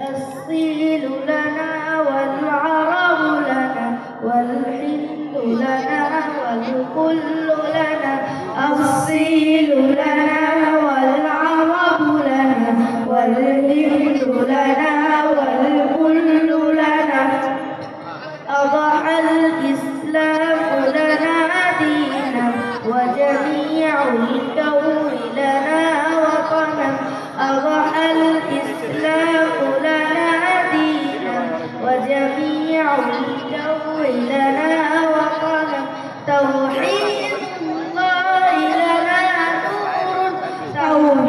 الصين لنا والعرب لنا والهند لنا والكل لنا. الصين لنا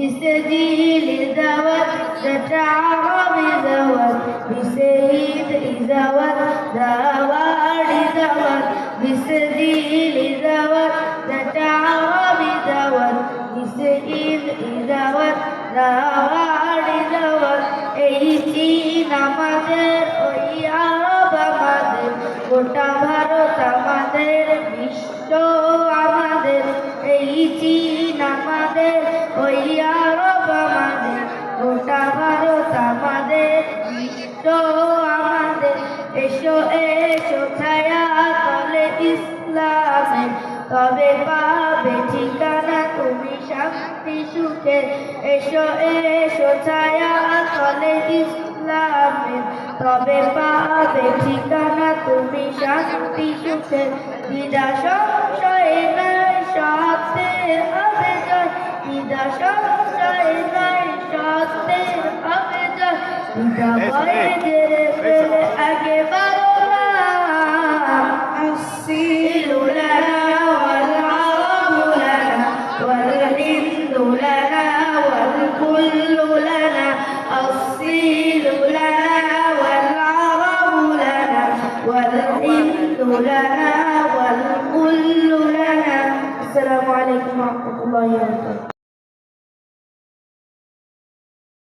بسجيل ذوت تتعرب ذوت بسيد ذوت داوار ذوت بسجيل ذوت تتعرب ذوت بسيد ذوت داوار ذوت এই চীন আমাদের ওই আরব আমাদের গোটা ভারত আমাদের বিশ্ব আমাদের এই চীন আমাদের ওই আরব আমাদের, গোটা ভারত আমাদের। আমাদের, এসো এসো, ছায়া তলে ইসলামে। তবে পাবে ঠিকানা তুমি শান্তি, সুখে। এসো এসো, ছায়া তলে ইসলামে। তবে পাবে ঠিকানা তুমি শান্তি, সুখে। দিদা সংশয় أكبر ما الصين لنا والعرب لنا والهند لنا والكل لنا الصين لنا والعرب لنا والهند لنا والكل لنا السلام عليكم ورحمة الله وبركاته